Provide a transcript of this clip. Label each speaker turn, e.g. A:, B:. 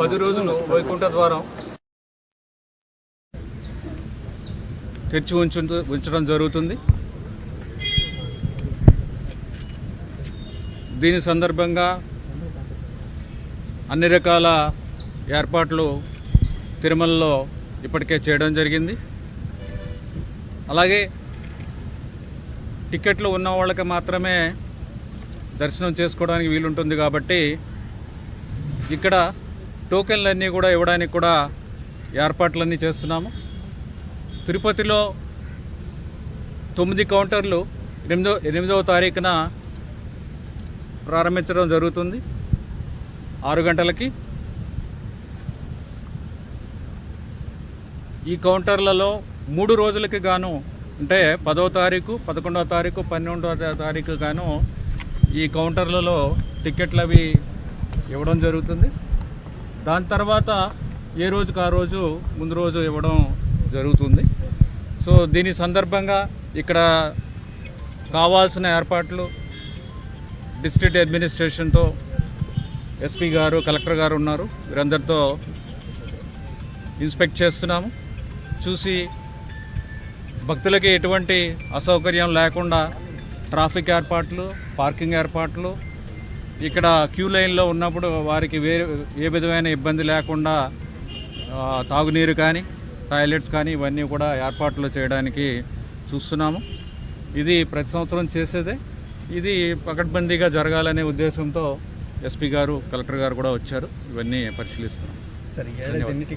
A: పది రోజులు వైకుంఠ ద్వారం తెరిచి ఉంచు ఉంచడం జరుగుతుంది. దీని సందర్భంగా అన్ని రకాల ఏర్పాట్లు తిరుమలలో ఇప్పటికే చేయడం జరిగింది. అలాగే టికెట్లు ఉన్న వాళ్ళకి మాత్రమే దర్శనం చేసుకోవడానికి వీలుంటుంది కాబట్టి ఇక్కడ టోకెన్లన్నీ కూడా ఇవ్వడానికి కూడా ఏర్పాట్లన్నీ చేస్తున్నాము. తిరుపతిలో తొమ్మిది కౌంటర్లు ఎనిమిదో ఎనిమిదవ తారీఖున ప్రారంభించడం జరుగుతుంది. ఆరు గంటలకి ఈ కౌంటర్లలో మూడు రోజులకి గాను అంటే పదవ తారీఖు పదకొండవ తారీఖు పన్నెండవ తారీఖు గాను ఈ కౌంటర్లలో టికెట్లు అవి ఇవ్వడం జరుగుతుంది. దాని తర్వాత ఏ రోజుకు ఆ రోజు ముందు రోజు ఇవ్వడం జరుగుతుంది. సో దీని సందర్భంగా ఇక్కడ కావాల్సిన ఏర్పాట్లు డిస్ట్రిక్ట్ అడ్మినిస్ట్రేషన్తో ఎస్పీ గారు కలెక్టర్ గారు ఉన్నారు. వీరందరితో ఇన్స్పెక్ట్ చేస్తున్నాము. చూసి భక్తులకి ఎటువంటి అసౌకర్యం లేకుండా ట్రాఫిక్ ఏర్పాట్లు పార్కింగ్ ఏర్పాట్లు ఇక్కడ క్యూ లైన్లో ఉన్నప్పుడు వారికి వే ఏ విధమైన ఇబ్బంది లేకుండా తాగునీరు కానీ టాయిలెట్స్ కానీ ఇవన్నీ కూడా ఏర్పాట్లు చేయడానికి చూస్తున్నాము. ఇది ప్రతి సంవత్సరం చేసేదే. ఇది పకడ్బందీగా జరగాలనే ఉద్దేశంతో ఎస్పీ గారు కలెక్టర్ గారు కూడా వచ్చారు. ఇవన్నీ పరిశీలిస్తున్నాం.
B: సరే